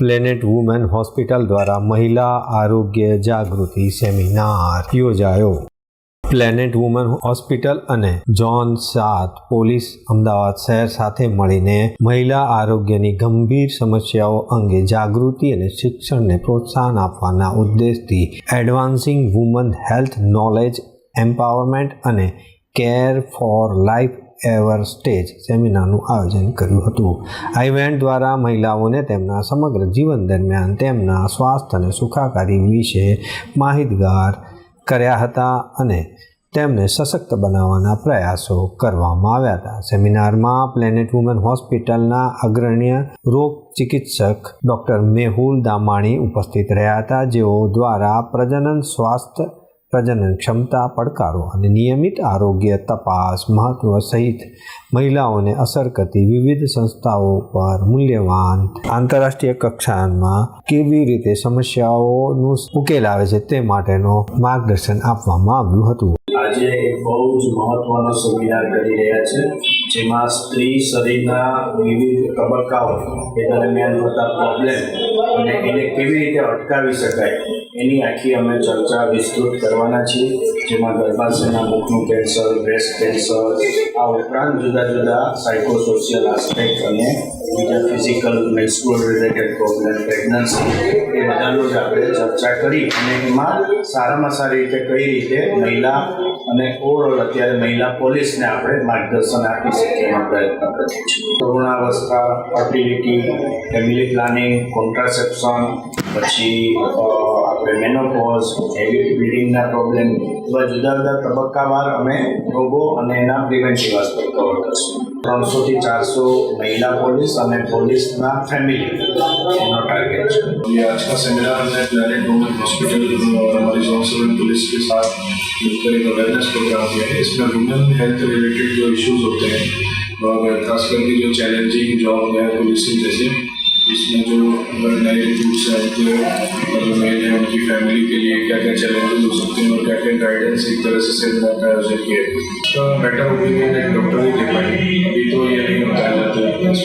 Planet women hospital દ્વારા મહિલા આરોગ્ય જાગૃતિ સેમિનાર યોજાયો. પ્લેનેટ વુમન હોસ્પિટલ અને જોન સાત પોલીસ અમદાવાદ શહેર સાથે મળીને મહિલા આરોગ્યની ગંભીર સમસ્યાઓ અંગે જાગૃતિ અને શિક્ષણને પ્રોત્સાહન આપવાના ઉદ્દેશથી advancing women health knowledge empowerment અને care for life every stage સેમિનારનું આયોજન કર્યું હતું. આ ઇવેન્ટ દ્વારા મહિલાઓને તેમના સમગ્ર જીવન દરમિયાન તેમના સ્વાસ્થ્ય અને સુખાકારી વિશે માહિતગાર કર્યા હતા અને તેમને સશક્ત બનાવવાના પ્રયાસો કરવામાં આવ્યા હતા. સેમિનારમાં પ્લેનેટ વુમન હોસ્પિટલના અગ્રણ્ય રોગ ચિકિત્સક ડૉક્ટર મેહુલ દામાણી ઉપસ્થિત રહ્યા હતા. જેઓ દ્વારા પ્રજનન સ્વાસ્થ્ય પ્રજનન ક્ષમતા પડકારો અને નિયમિત આરોગ્ય તપાસ મહત્વ સહિત મહિલાઓને અસર કરતી વિવિધ સંસ્થાઓ પર મૂલ્યવાન આંતરરાષ્ટ્રીય કક્ષામાં કેવી રીતે સમસ્યાઓનું ઉકેલ આવે છે તે માટેનો માર્ગદર્શન આપવામાં આવ્યું હતું. આજે બહુ જ મહત્વનો સેમિનાર કરી રહ્યા છે, જેમાં સ્ત્રી શરીરના વિવિધ તબક્કાઓ, એ દરમિયાન થતા પ્રોબ્લેમ અને એને કેવી રીતે અટકાવી શકાય એની આખી અમે ચર્ચા વિસ્તૃત કરવાના છીએ, જેમાં ગર્ભાશયના મુખનું કેન્સર, બ્રેસ્ટ કેન્સર, આ ઉપરાંત જુદા જુદા સાયકોસોશિયલ આસ્પેક્ટ અને બીજા physical menstrual related problem pregnancy એ બધાનું જ આપણે ચર્ચા કરી અને એમાં સારામાં સારી રીતે કઈ રીતે મહિલા અને ઓવરઓલ અત્યારે મહિલા પોલીસને આપણે માર્ગદર્શન આપી શકીએ એનો પ્રયત્ન કરીએ છીએ. તરુણાવસ્થા ફર્ટિલિટી ફેમિલી પ્લાનિંગ કોન્ટ્રાસેપ્શન પછી આપણે મેનોપોઝ હેવી બ્લીડિંગના પ્રોબ્લેમ એવા જુદા જુદા તબક્કાવાર અમે રોગો અને એના પ્રિવેન્ટિવ આસ્પેક્ટ કવર કરશું ત્રણસોથી ચારસો મહિલા પોલીસ અને પોલીસના ફેમિલી એનો ટાર્ગેટ છે ये आज का सेमिनार हमने प्लानिट वुमेन हॉस्पिटल और हमारी जॉन सिविल पुलिस के साथ मिलकर एक अवेयरनेस प्रोग्राम किया है इसमें वुमेन हेल्थ रिलेटेड जो इश्यूज होते हैं और खास करके जो चैलेंजिंग जॉब है पुलिसिंग जैसे इसमें जो अगर नए रिक्रूट्स हैं तो अगर मेल है उनकी फैमिली के लिए क्या क्या चैलेंजेस हो सकते हैं और क्या क्या गाइडेंस एक तरह से सेमिनार का आयोजन किया इसका बेटर ओपिनियन एक डॉक्टर ही दे पाएँगे अभी तो ये नहीं बताया जाता है एज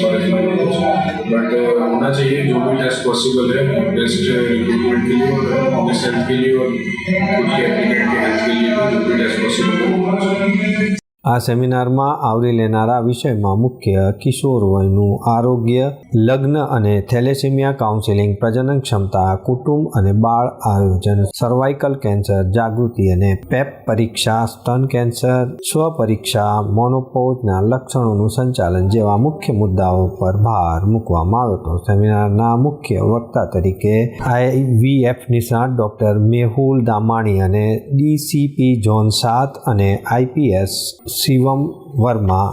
बट होना चाहिए, जो भी टेस्ट पॉसिबल है बेस्ट रिक्रूटमेंट के लिए और ऑफ़िस हेल्थ के लिए और खुद के एप्लीकेंट के हेल्थ के लिए जो भी टेस्ट पॉसिबल है। આ સેમિનારમાં આવરી લેનારા વિષયમાં મુખ્ય કિશોર વયનું આરોગ્ય, લગ્ન અને થેલેસેમિયા કાઉન્સેલિંગ, પ્રજનન ક્ષમતા, કુટુંબ અને બાળ આયોજન, સર્વાઇકલ કેન્સર, જાગૃતિ અને પેપ પરીક્ષા, સ્તન કેન્સર, સ્વ પરીક્ષા, મોનોપોઝના લક્ષણોનું સંચાલન જેવા મુખ્ય મુદ્દાઓ પર ભાર મૂકવામાં આવ્યો હતો. સેમિનારના મુખ્ય વક્તા તરીકે આઈવીએફ નિષ્ણાત ડોક્ટર મેહુલ દામાણી અને ડીસીપી જોન સાત અને આઈપીએસ શિવમ વર્મા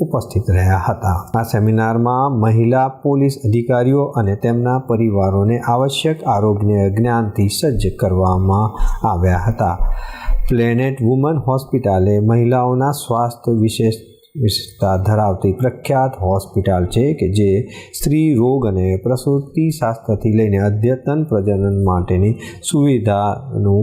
ઉપસ્થિત રહ્યા હતા. આ સેમિનારમાં મહિલા પોલીસ અધિકારીઓ અને તેમના પરિવારોને આવશ્યક આરોગ્ય જ્ઞાનથી સજ્જ કરવામાં આવ્યા હતા. પ્લેનેટ વુમન હોસ્પિટલે મહિલાઓના સ્વાસ્થ્ય વિશેષ વિશેષતા ધરાવતી પ્રખ્યાત હોસ્પિટલ છે કે જે સ્ત્રી રોગ અને પ્રસૂતિ શાસ્ત્રથી લઈને અદ્યતન પ્રજનન માટેની સુવિધાનું